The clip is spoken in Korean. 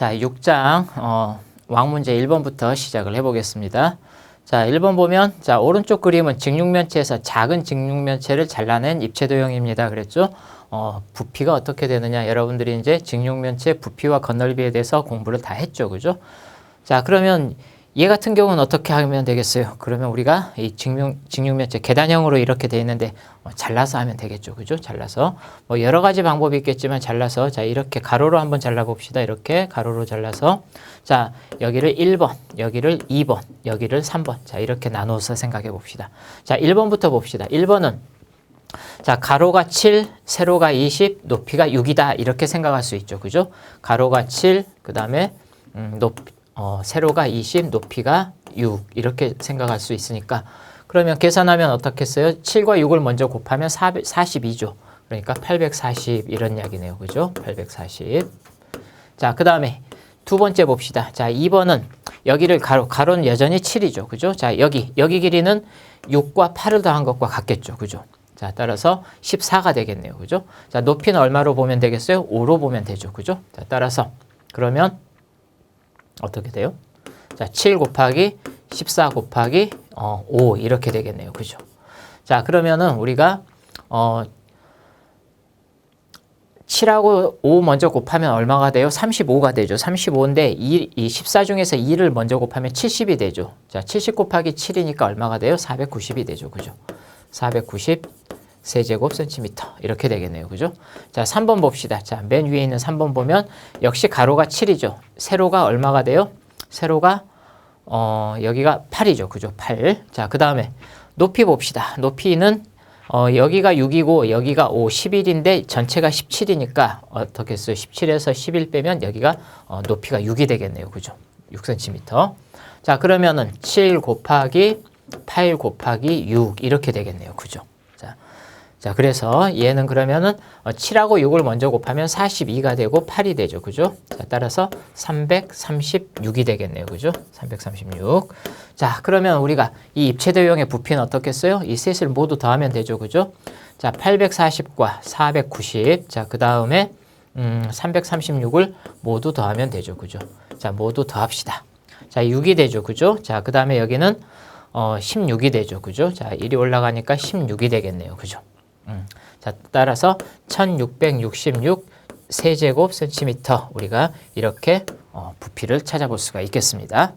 자, 6장 어, 왕문제 1번부터 시작을 해보겠습니다. 자, 1번 보면 자, 오른쪽 그림은 직육면체에서 작은 직육면체를 잘라낸 입체 도형입니다. 그랬죠? 어, 부피가 어떻게 되느냐? 여러분들이 이제 직육면체 부피와 건널비에 대해서 공부를 다 했죠. 그죠? 자, 그러면 얘 같은 경우는 어떻게 하면 되겠어요? 그러면 우리가 이 직육, 직육면체 계단형으로 이렇게 돼 있는데 어, 잘라서 하면 되겠죠. 그죠? 잘라서. 뭐 여러 가지 방법이 있겠지만 잘라서 자, 이렇게 가로로 한번 잘라 봅시다. 이렇게 가로로 잘라서 자, 여기를 1번, 여기를 2번, 여기를 3번. 자, 이렇게 나눠서 생각해 봅시다. 자, 1번부터 봅시다. 1번은 자, 가로가 7, 세로가 20, 높이가 6이다. 이렇게 생각할 수 있죠. 그죠? 가로가 7, 그 다음에 음, 높, 어, 세로가 20, 높이가 6 이렇게 생각할 수 있으니까 그러면 계산하면 어떻겠어요? 7과 6을 먼저 곱하면 400, 42죠. 그러니까 840 이런 이야기네요. 그죠? 840. 자, 그 다음에 두 번째 봅시다. 자, 2번은 여기를 가로, 가로는 여전히 7이죠. 그죠? 자, 여기, 여기 길이는 6과 8을 더한 것과 같겠죠. 그죠? 자, 따라서 14가 되겠네요. 그죠? 자, 높이는 얼마로 보면 되겠어요? 5로 보면 되죠. 그죠? 자, 따라서 그러면 어떻게 돼요? 자, 7 곱하기 14 곱하기 어, 5 이렇게 되겠네요. 그죠? 자, 그러면은 우리가 어 7하고 5 먼저 곱하면 얼마가 돼요? 35가 되죠. 35인데 2, 이 14 중에서 2를 먼저 곱하면 70이 되죠. 자, 70 곱하기 7이니까 얼마가 돼요? 490이 되죠. 그죠? 490 세제곱 센티미터 이렇게 되겠네요. 그죠? 자, 3번 봅시다. 자, 맨 위에 있는 3번 보면 역시 가로가 7이죠. 세로가 얼마가 돼요? 세로가 어, 여기가 8이죠. 그죠? 8. 자, 그다음에 높이 봅시다. 높이는 어, 여기가 6이고 여기가 5, 11인데 전체가 17이니까 어떻게 써요? 17에서 11 빼면 여기가 어, 높이가 6이 되겠네요. 그죠? 6cm. 자, 그러면은 7 곱하기 8 곱하기 6 이렇게 되겠네요. 그죠? 자, 자, 그래서 얘는 그러면은 어, 7하고 6을 먼저 곱하면 42가 되고 8이 되죠. 그죠? 자, 따라서 336이 되겠네요. 그죠? 336. 자, 그러면 우리가 이 입체도형의 부피는 어떻겠어요? 이 셋을 모두 더하면 되죠. 그죠? 자, 840과 490. 자, 그 다음에 음, 336을 모두 더하면 되죠. 그죠? 자, 모두 더합시다. 자, 6이 되죠. 그죠? 자, 그 다음에 여기는 어, 16이 되죠. 그죠? 자, 1이 올라가니까 16이 되겠네요. 그죠? 음. 자, 따라서 1666 세제곱 센티미터 우리가 이렇게 어, 부피를 찾아볼 수가 있겠습니다.